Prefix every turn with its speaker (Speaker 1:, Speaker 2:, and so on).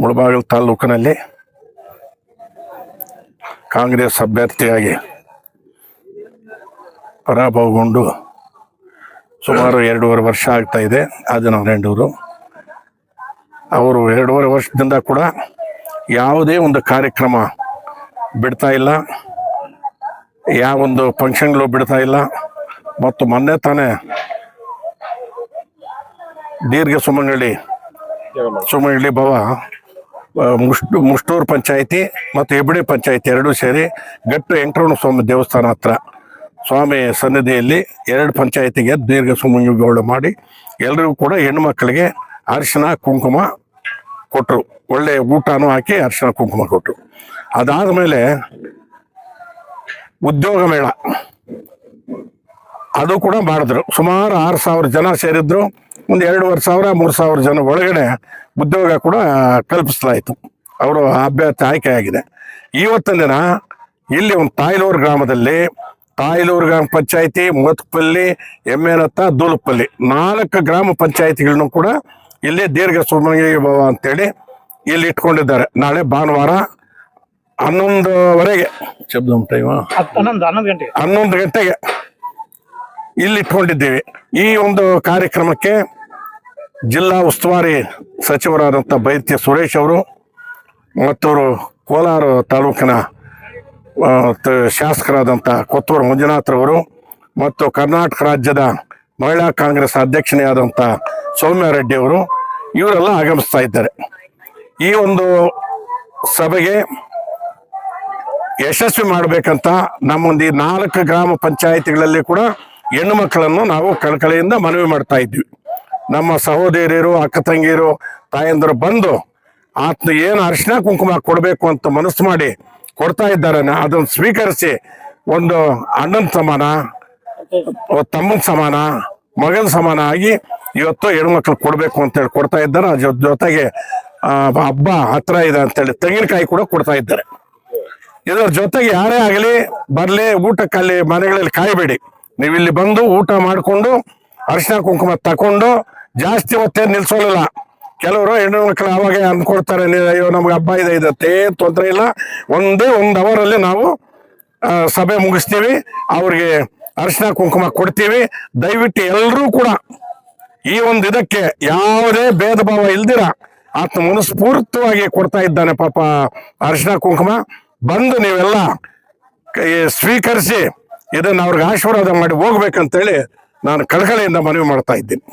Speaker 1: ಮುಳಬಾಗಿಲು ತಾಲೂಕಿನಲ್ಲಿ ಕಾಂಗ್ರೆಸ್ ಅಭ್ಯರ್ಥಿಯಾಗಿ ಪರಾಭವಗೊಂಡು ಸುಮಾರು ಎರಡೂವರೆ ವರ್ಷ ಆಗ್ತಾ ಇದೆ. ಆದಿನಾರಾಯಣವರು ಅವರು ಎರಡೂವರೆ ವರ್ಷದಿಂದ ಕೂಡ ಯಾವುದೇ ಒಂದು ಕಾರ್ಯಕ್ರಮ ಬಿಡ್ತಾ ಇಲ್ಲ. ಯಾವೊಂದು ಫಂಕ್ಷನ್ಗಳು ಬಿಡ್ತಾ ಇಲ್ಲ. ಮತ್ತು ಮೊನ್ನೆ ತಾನೇ ದೀರ್ಘ ಸುಮಂಗಳಿ ಸುಮಂಗಳಿ ಭವ ಮುಷ್ಟು, ಮುಷ್ಟೂರು ಪಂಚಾಯಿತಿ ಮತ್ತು ಹೆಬ್ಬಡಿ ಪಂಚಾಯಿತಿ ಎರಡೂ ಸೇರಿ ಗಟ್ಟು ವೆಂಕಟರಮಣ ಸ್ವಾಮಿ ದೇವಸ್ಥಾನ ಹತ್ರ ಸ್ವಾಮಿ ಸನ್ನಿಧಿಯಲ್ಲಿ ಎರಡು ಪಂಚಾಯಿತಿಗೆ ದೀರ್ಘ ಸುಮಂಗಿಗಳು ಮಾಡಿ ಎಲ್ಲರಿಗೂ ಕೂಡ ಹೆಣ್ಣು ಮಕ್ಕಳಿಗೆ ಅರಿಶಿನ, ಕುಂಕುಮ ಕೊಟ್ಟರು ಒಳ್ಳೆ ಊಟನೂ ಹಾಕಿ ಅರಿಶಿನ, ಕುಂಕುಮ ಕೊಟ್ಟರು ಅದಾದಮೇಲೆ ಉದ್ಯೋಗ ಮೇಳ. ಅದು ಕೂಡ ಮಾಡಿದ್ರು ಸುಮಾರು ಆರು ಸಾವಿರ ಜನ ಸೇರಿದ್ರು. ಒಂದು ಎರಡೂವರೆ ಸಾವಿರ ಮೂರು ಸಾವಿರ ಜನ ಒಳಗಡೆ ಉದ್ಯೋಗ ಕೂಡ ಕಲ್ಪಿಸಲಾಯಿತು. ಅವರು ಅಭ್ಯರ್ಥಿ ಆಯ್ಕೆ ಆಗಿದೆ ಇವತ್ತಿನ ದಿನ ಇಲ್ಲಿ ಒಂದು ತಾಯ್ಲೂರು ಗ್ರಾಮದಲ್ಲಿ ತಾಯ್ಲೂರು ಗ್ರಾಮ ಪಂಚಾಯಿತಿ ಮೊತ್ಪಲ್ಲಿ ಎಮ್ಮೆನತ್ತ ದೂಲಪಲ್ಲಿ ನಾಲ್ಕು ಗ್ರಾಮ ಪಂಚಾಯಿತಿಗಳನ್ನು ಕೂಡ ಇಲ್ಲಿ ದೀರ್ಘ ಸುಮಂಗಿ ಭವ ಅಂತೇಳಿ ಇಲ್ಲಿ ಇಟ್ಕೊಂಡಿದ್ದಾರೆ. ನಾಳೆ ಭಾನುವಾರ ಹನ್ನೊಂದುವರೆಗೆ. ಶಬ್ದ ಟೈಮ್
Speaker 2: ಹನ್ನೊಂದು ಗಂಟೆಗೆ
Speaker 1: ಇಲ್ಲಿ ಇಟ್ಕೊಂಡಿದ್ದೀವಿ. ಈ ಒಂದು ಕಾರ್ಯಕ್ರಮಕ್ಕೆ ಜಿಲ್ಲಾ ಉಸ್ತುವಾರಿ ಸಚಿವರಾದಂಥ ಬೈತ್ಯ ಸುರೇಶ್ ಅವರು ಮತ್ತು ಕೋಲಾರ ತಾಲೂಕಿನ ಶಾಸಕರಾದಂಥ ಕೊತ್ತೂರು ಮಂಜುನಾಥ್ರವರು ಮತ್ತು ಕರ್ನಾಟಕ ರಾಜ್ಯದ ಮಹಿಳಾ ಕಾಂಗ್ರೆಸ್ ಅಧ್ಯಕ್ಷನೇ ಆದಂಥ ಸೌಮ್ಯ ರೆಡ್ಡಿ ಅವರು ಇವರೆಲ್ಲ ಆಗಮಿಸ್ತಾ ಇದ್ದಾರೆ. ಈ ಒಂದು ಸಭೆಗೆ ಯಶಸ್ವಿ ಮಾಡಬೇಕಂತ ನಮ್ಮೊಂದು ಈ ನಾಲ್ಕು ಗ್ರಾಮ ಪಂಚಾಯಿತಿಗಳಲ್ಲಿ ಕೂಡ ಹೆಣ್ಣು ಮಕ್ಕಳನ್ನು ನಾವು ಕಳಕಳಿಯಿಂದ ಮನವಿ ಮಾಡ್ತಾ ಇದ್ವಿ. ನಮ್ಮ ಸಹೋದರಿಯರು, ಅಕ್ಕ ತಂಗಿಯರು, ತಾಯಂದರು ಬಂದು ಆತನ ಏನು ಅರಿಶಿನ ಕುಂಕುಮ ಕೊಡಬೇಕು ಅಂತ ಮನಸ್ಸು ಮಾಡಿ ಕೊಡ್ತಾ ಇದ್ದಾರೆ. ಅದನ್ನು ಸ್ವೀಕರಿಸಿ ಒಂದು ಅಣ್ಣನ ಸಮಾನ, ತಮ್ಮನ ಸಮಾನ, ಮಗನ ಸಮಾನ ಆಗಿ ಇವತ್ತು ಹೆಣ್ಮಕ್ಳು ಕೊಡಬೇಕು ಅಂತೇಳಿ ಕೊಡ್ತಾ ಇದ್ದಾರೆ. ಅದ್ರ ಜೊತೆಗೆ ಹಬ್ಬ ಹತ್ರ ಇದೆ ಅಂತೇಳಿ ತೆಂಗಿನಕಾಯಿ ಕೂಡ ಕೊಡ್ತಾ ಇದ್ದಾರೆ. ಇದರ ಜೊತೆಗೆ ಯಾರೇ ಆಗಲಿ ಬರಲಿ, ಊಟಕ್ಕಲ್ಲಿ ಮನೆಗಳಲ್ಲಿ ಕಾಯಬೇಡಿ. ನೀವಿಲ್ಲಿ ಬಂದು ಊಟ ಮಾಡಿಕೊಂಡು ಅರಿಶಿನ ಕುಂಕುಮ ತಕೊಂಡು ಜಾಸ್ತಿ ಹೊತ್ತೇ ನಿಲ್ಸೋಲಿಲ್ಲ ಕೆಲವರು ಹೆಣ್ಣು ಮಕ್ಕಳು ಅವಾಗ ಅಂದ್ಕೊಡ್ತಾರೆ ಅಯ್ಯೋ ನಮ್ಗೆ ಹಬ್ಬ ಇದೆ ಇದತ್ತೆ ತೊಂದರೆ ಇಲ್ಲ. ಒಂದೇ ಒಂದು ಅವರಲ್ಲಿ ನಾವು ಸಭೆ ಮುಗಿಸ್ತೀವಿ, ಅವ್ರಿಗೆ ಅರಿಶಿನ ಕುಂಕುಮ ಕೊಡ್ತೀವಿ. ದಯವಿಟ್ಟು ಎಲ್ಲರೂ ಕೂಡ ಈ ಒಂದು ಇದಕ್ಕೆ ಯಾವುದೇ ಭೇದ ಭಾವ ಇಲ್ದಿರ ಆತ ಮನಸ್ಫೂರ್ತವಾಗಿ ಕೊಡ್ತಾ ಇದ್ದಾನೆ ಪಾಪ ಅರಿಶಿನ ಕುಂಕುಮ. ಬಂದು ನೀವೆಲ್ಲ ಸ್ವೀಕರಿಸಿ ಇದನ್ನು ಅವ್ರಿಗೆ ಆಶೀರ್ವಾದ ಮಾಡಿ ಹೋಗ್ಬೇಕಂತೇಳಿ ನಾನು ಕಳಕಳಿಯಿಂದ ಮನವಿ ಮಾಡ್ತಾ ಇದ್ದೀನಿ.